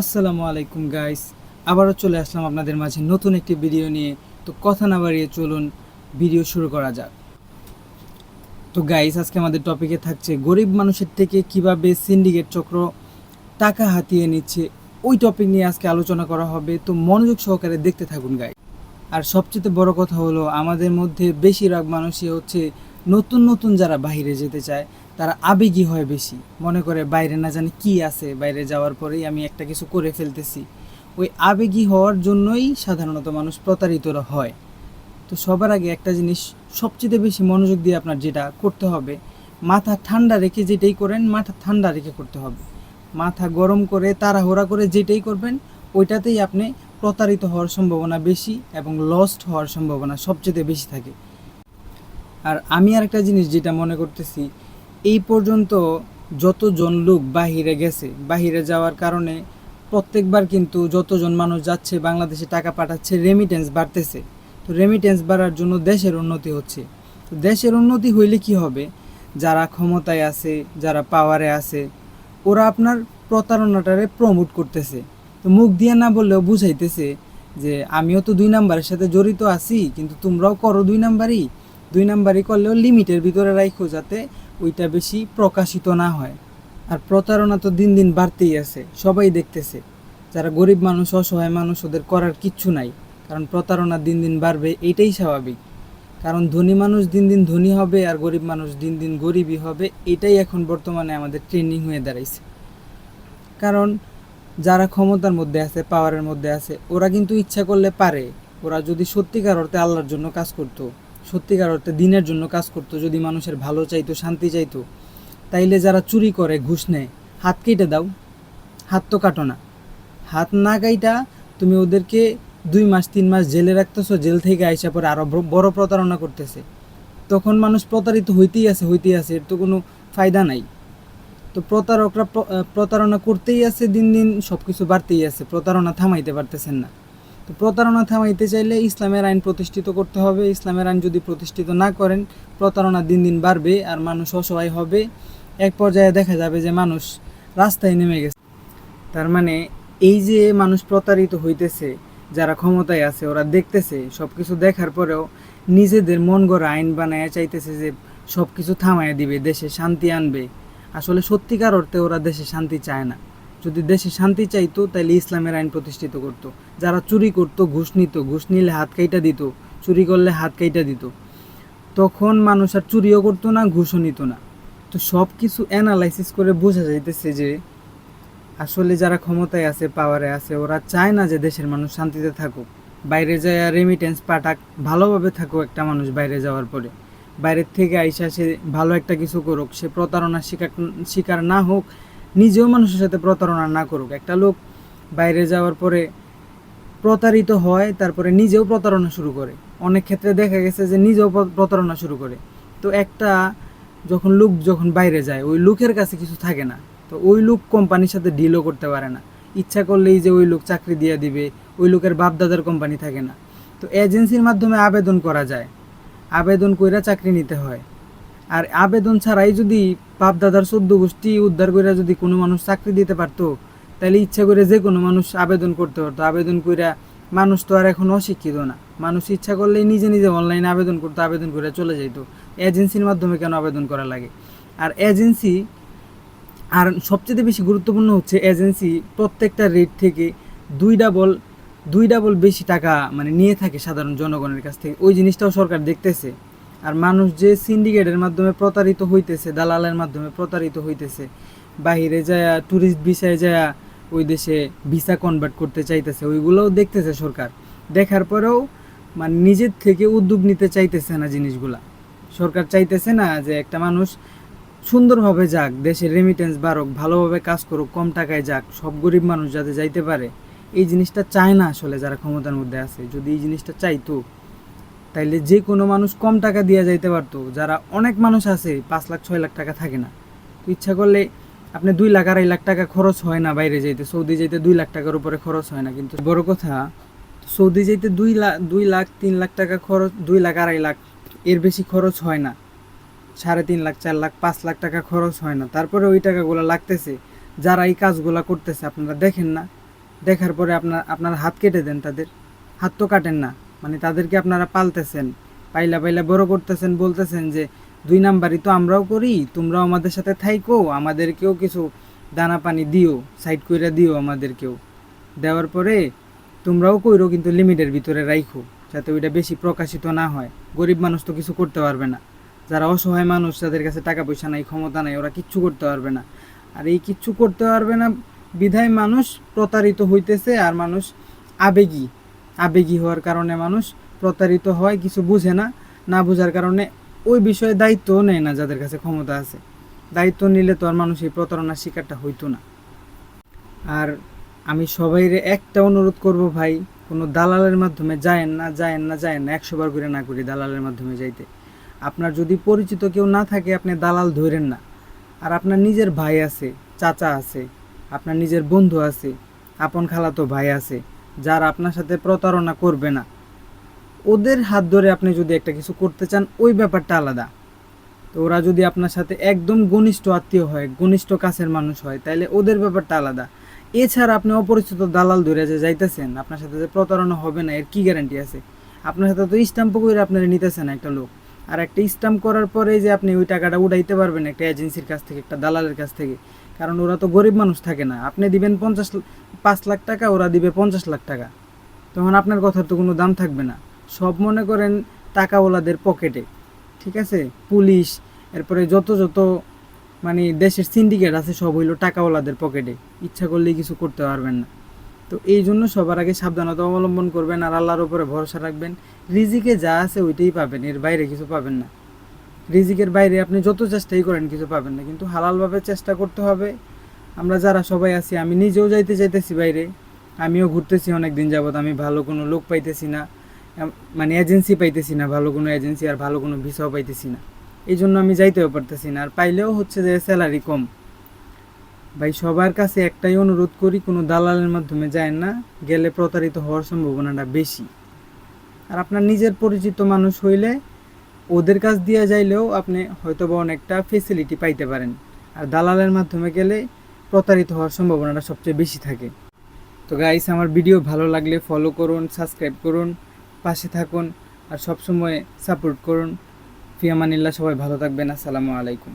আসসালামু আলাইকুম গাইস আবারও চলে আসলাম আপনাদের মাঝে নতুন একটি ভিডিও নিয়ে। তো কথা না বাড়িয়ে চলুন ভিডিও শুরু করা যাক। তো গাইস আজকে আমাদের টপিকে থাকছে গরিব মানুষের থেকে কীভাবে সিন্ডিকেট চক্র টাকা হাতিয়ে নিচ্ছে। ওই টপিক নিয়ে আজকে আলোচনা করা হবে। তো, মনোযোগ সহকারে দেখতে থাকুন গাইস আর সবচেয়ে বড় কথা হলো, আমাদের মধ্যে বেশিরভাগ মানুষই হচ্ছে নতুন নতুন যারা বাইরে যেতে চায়, তারা আবেগী হয় বেশি। মনে করে বাইরে না জানি কি আছে, বাইরে যাওয়ার পরেই আমি একটা কিছু করে ফেলতেছি। ওই আবেগী হওয়ার জন্যই সাধারণত মানুষ প্রতারিত হয়। তো সবার আগে একটা জিনিস সবচেয়ে বেশি মনোযোগ দিয়ে আপনার যেটা করতে হবে, মাথা ঠান্ডা রেখে যেটাই করেন, মাথা ঠান্ডা রেখে করতে হবে। মাথা গরম করে, তাড়াহুড়া করে যেটাই করবেন, ওইটাতেই আপনি প্রতারিত হওয়ার সম্ভাবনা বেশি এবং লস্ট হওয়ার সম্ভাবনা সবচেয়ে বেশি থাকে। আর আমি আরেকটা জিনিস যেটা মনে করতেছি, এই পর্যন্ত যতজন লোক বাহিরে গেছে, বাহিরে যাওয়ার কারণে প্রত্যেকবার কিন্তু যতজন মানুষ যাচ্ছে বাংলাদেশে টাকা পাঠাচ্ছে রেমিটেন্স বাড়তেছে। তো রেমিটেন্স বাড়ার জন্য দেশের উন্নতি হচ্ছে। তো দেশের উন্নতি হইলে কি হবে? যারা ক্ষমতায় আছে, যারা পাওয়ারে আছে, ওরা আপনার প্রতারণাটারে প্রমোট করতেছে। তো মুখ দিয়ে না বললেও বুঝাইতেছে যে, আমিও তো দুই নাম্বারের সাথে জড়িত আছি, কিন্তু তোমরাও করো দুই নাম্বারই। দুই নাম্বারই করলেও লিমিটের ভিতরে রাখো যাতে ওইটা বেশি প্রকাশিত না হয়। আর প্রতারণা তো দিন দিন বাড়তেই আছে, সবাই দেখতেছে। যারা গরিব মানুষ, অসহায় মানুষ, ওদের করার কিচ্ছু নাই, কারণ প্রতারণা দিন দিন বাড়বে, এটাই স্বাভাবিক। কারণ ধনী মানুষ দিন দিন ধনী হবে আর গরিব মানুষ দিন দিন গরিবই হবে, এটাই এখন বর্তমানে আমাদের ট্রেন্ডিং হয়ে দাঁড়াইছে। কারণ যারা ক্ষমতার মধ্যে আছে পাওয়ারের মধ্যে আছে, ওরা কিন্তু ইচ্ছা করলে পারে। ওরা যদি সত্যিকার অর্থে আল্লাহর জন্য কাজ করতো সত্যিকার অর্থে দিনের জন্য কাজ করতো, যদি মানুষের ভালো চাইতো, শান্তি চাইতো, তাইলে যারা চুরি করে, ঘুষ নেয়, হাত কেটে দাও, হাত তো কাটো না। হাত না কাইটা তুমি ওদেরকে দুই মাস, তিন মাস জেলে রাখতেছো, জেল থেকে আইসা পরে আরও বড় প্রতারণা করতেছে। তখন মানুষ প্রতারিত হইতেই আছে হইতেই আছে, এর তো কোনো ফায়দা নাই। তো প্রতারকরা প্রতারণা করতেই আছে, দিন দিন সব কিছু বাড়তেই আছে, প্রতারণা থামাইতে পারতেছেন না। তো প্রতারণা থামাইতে চাইলে ইসলামের আইন প্রতিষ্ঠিত করতে হবে। ইসলামের আইন যদি প্রতিষ্ঠিত না করেন, প্রতারণা দিন দিন বাড়বে আর মানুষ অসহায় হবে। এক পর্যায়ে দেখা যাবে যে মানুষ রাস্তায় নেমে গেছে। তার মানে এই যে মানুষ প্রতারিত হইতেছে, যারা ক্ষমতায় আছে, ওরা দেখতেছে সব কিছু দেখার পরেও নিজেদের মন গড়া আইন বানায় চাইতেছে যে সব কিছু থামায় দিবে, দেশে শান্তি আনবে। আসলে সত্যিকার অর্থে ওরা দেশে শান্তি চায় না। যদি দেশে শান্তি চাইতো তাহলে ইসলামের আইন প্রতিষ্ঠিত করতো। যারা চুরি করতো, ঘুষ নিত, ঘুষ নিলে হাত কাইটা দিত, চুরি করলে হাত কাইটা দিত। তখন মানুষ আর চুরিও করতো না, ঘুষও নিত না। তো সব কিছু অ্যানালাইসিস করে বোঝা যাইতেছে যে, আসলে যারা ক্ষমতায় আছে পাওয়ারে আছে, ওরা চায় না যে দেশের মানুষ শান্তিতে থাকুক। বাইরে যায় রেমিটেন্স পাঠাক, ভালোভাবে থাকুক একটা মানুষ বাইরে যাওয়ার পরে। বাইরের থেকে আইসা সে ভালো একটা কিছু করুক, সে প্রতারণার শিকার শিকার না হোক নিজেও মানুষের সাথে প্রতারণা না করুক। একটা লোক বাইরে যাওয়ার পরে প্রতারিত হয়, তারপরে নিজেও প্রতারণা শুরু করে। অনেক ক্ষেত্রে দেখা গেছে যে নিজেও প্র- প্রতারণা শুরু করে। তো একটা যখন লোক যখন বাইরে যায়, ওই লোকের কাছে কিছু থাকে না। তো ওই লোক কোম্পানির সাথে ডিলও করতে পারে না। ইচ্ছা করলেই যে ওই লোক চাকরি দিয়ে দিবে, ওই লোকের বাপদাদার কোম্পানি থাকে না। তো এজেন্সির মাধ্যমে আবেদন করা যায়। আবেদন কইরা চাকরি নিতে হয়। আর আবেদন ছাড়াই যদি বাপ দাদার চোদ্দ গোষ্ঠী উদ্ধার করে যদি কোনো মানুষ চাকরি দিতে পারতো তাহলে ইচ্ছা করে যে কোনো মানুষ আবেদন করতে পারতো। আবেদন কইরা মানুষ তো আর এখন অশিক্ষিত না। মানুষ ইচ্ছা করলেই নিজে নিজে অনলাইনে আবেদন করতো, আবেদন করে চলে যাইতো। এজেন্সির মাধ্যমে কেন আবেদন করা লাগে? আর এজেন্সি, আর সবচেয়ে বেশি গুরুত্বপূর্ণ হচ্ছে এজেন্সি প্রত্যেকটা রেট থেকে দুই ডাবল দুই ডাবল বেশি টাকা মানে নিয়ে থাকে সাধারণ জনগণের কাছ থেকে। ওই জিনিসটাও সরকার দেখতেছে। আর মানুষ যে সিন্ডিকেটের মাধ্যমে প্রতারিত হইতেছে, দালালের মাধ্যমে প্রতারিত হইতেছে, বাহিরে যায় ট্যুরিস্ট ভিসায় যায় ওই দেশে ভিসা কনভার্ট করতে চাইতেছে, ওইগুলোও দেখতেছে সরকার। দেখার পরেও মানে নিজের থেকে উদ্যোগ নিতে চাইতেছে না জিনিসগুলা। সরকার চাইতেছে না যে একটা মানুষ সুন্দরভাবে যাক, দেশের রেমিটেন্স বাড়ুক, ভালোভাবে কাজ করুক, কম টাকায় যাক, সব গরিব মানুষ যাতে যাইতে পারে। এই জিনিসটা চায় না আসলে যারা ক্ষমতার মধ্যে আছে। যদি এই জিনিসটা চাইতো তাইলে যে কোনো মানুষ কম টাকা দিয়ে যাইতে পারতো। যারা অনেক মানুষ আছে, পাঁচ লাখ, ছয় লাখ টাকা থাকে না। তো ইচ্ছা করলে আপনি দুই লাখ, আড়াই লাখ টাকা খরচ হয় না বাইরে যাইতে। সৌদি যাইতে দুই লাখ টাকার উপরে খরচ হয় না। কিন্তু বড় কথা, সৌদি যাইতে দুই লাখ দুই লাখ, তিন লাখ টাকা খরচ, দুই লাখ, আড়াই লাখ এর বেশি খরচ হয় না। সাড়ে তিন লাখ, চার লাখ, পাঁচ লাখ টাকা খরচ হয় না। তারপরে ওই টাকাগুলো লাগতেছে। যারা এই কাজগুলো করতেছে, আপনারা দেখেন না। দেখার পরে আপনার আপনার হাত কেটে দেন তাদের। হাত তো কাটেন না। মানে তাদেরকে আপনারা পালতেছেন, পাইলা পাইলা বড় করতেছেন, বলতেছেন যে দুই নাম্বারই তো আমরাও করি, তোমরাও আমাদের সাথে থাইকো, আমাদেরকেও কিছু দানা পানি দিও, সাইড কইরা দিও আমাদেরকেও। দেওয়ার পরে তোমরাও কইরো কিন্তু লিমিটের ভিতরে রাইখো, যাতে ওইটা বেশি প্রকাশিত না হয়। গরিব মানুষ তো কিছু করতে পারবে না। যারা অসহায় মানুষ, যাদের কাছে টাকা পয়সা নাই, ক্ষমতা নাই, ওরা কিচ্ছু করতে পারবে না। আর এই কিচ্ছু করতে পারবে না বিধায় মানুষ প্রতারিত হইতেছে, আর মানুষ আবেগী। আবেগী হওয়ার কারণে মানুষ প্রতারিত হয়, কিছু বুঝে না। না বোঝার কারণে ওই বিষয়ে দায়িত্বও নেয় না যাদের কাছে ক্ষমতা আছে। দায়িত্ব নিলে তো আর মানুষ এই প্রতারণার শিকারটা হইতো না। আর আমি সবাইরে একটা অনুরোধ করব ভাই, কোনো দালালের মাধ্যমে যায়েন না যায়েন না যায়েন না, একশো বার করে না করি দালালের মাধ্যমে যাইতে। আপনার যদি পরিচিত কেউ না থাকে, আপনি দালাল ধরেন না। আর আপনার নিজের ভাই আছে, চাচা আছে, আপনার নিজের বন্ধু আছে, আপন খালাতো ভাই আছে যারা আপনার সাথে প্রতারণা করবে না। ওদের হাত ধরে আপনি যদি একটা কিছু করতে চান, ওই ব্যাপারটা আলাদা। তো ওরা যদি আপনার সাথে একদম ঘনিষ্ঠ আত্মীয় হয়, ঘনিষ্ঠ কাছের মানুষ হয় তাহলে ওদের ব্যাপারটা আলাদা। এছাড়া আপনি অপরিচিত দালাল ধরে যে যাইতেছেন, আপনার সাথে যে প্রতারণা হবে না, এর কি গ্যারান্টি আছে? আপনার সাথে তো স্টাম্প করে আপনারা নিতেছেন একটা লোক। আর একটা স্টাম্প করার পরে যে আপনি ওই টাকাটা উঠাইতে পারবেন একটা এজেন্সির কাছ থেকে, একটা দালালের কাছ থেকে। কারণ ওরা তো গরিব মানুষ থাকে না। আপনি দিবেন পঞ্চাশ পাঁচ লাখ টাকা, ওরা দিবে পঞ্চাশ লাখ টাকা। তখন আপনার কথার তো কোনো দাম থাকবে না। সব মনে করেন টাকাওয়ালাদের পকেটে, ঠিক আছে? পুলিশ, এরপরে যত যত মানে দেশের সিন্ডিকেট আছে, সব হইল টাকাওয়ালাদের পকেটে। ইচ্ছা করলেই কিছু করতে পারবেন না। তো এই জন্য সবার আগে সাবধানতা অবলম্বন করবেন আর আল্লাহর উপরে ভরসা রাখবেন। রিজিকে যা আছে ওইটাই পাবেন, এর বাইরে কিছু পাবেন না। রিজিকের বাইরে আপনি যত চেষ্টাই করেন কিছু পাবেন না। কিন্তু হালালভাবে চেষ্টা করতে হবে। আমরা যারা সবাই আছি, আমি নিজেও যাইতে চাইতেছি বাইরে। আমিও ঘুরতেছি অনেক দিন যাবত আমি ভালো কোনো লোক পাইতেছি না। মানে এজেন্সি পাইতেছি না, ভালো কোনো এজেন্সি আর ভালো কোনো ভিসাও পাইতেছি না। এই জন্য আমি যাইতেও পারতেছি না। আর পাইলেও হচ্ছে যে স্যালারি কম। ভাই, সবার কাছে একটাই অনুরোধ করি, কোনো দালালের মাধ্যমে যায় না। গেলে প্রতারিত হওয়ার সম্ভাবনাটা বেশি। আর আপনার নিজের পরিচিত মানুষ হইলে ওদের কাছ দিয়ে যাইলেও আপনি হয়তো বা অনেকটা ফেসিলিটি পাইতে পারেন। আর দালালের মাধ্যমে গেলে প্রতারিত হওয়ার সম্ভাবনাটা সবচেয়ে বেশি থাকে। তো গাইস আমার ভিডিও ভালো লাগলে ফলো করুন সাবস্ক্রাইব করুন, পাশে থাকুন, আর সবসময় সাপোর্ট করুন। ফিয়ামানিল্লাহ, সবাই ভালো থাকবেন। আসসালামু আলাইকুম।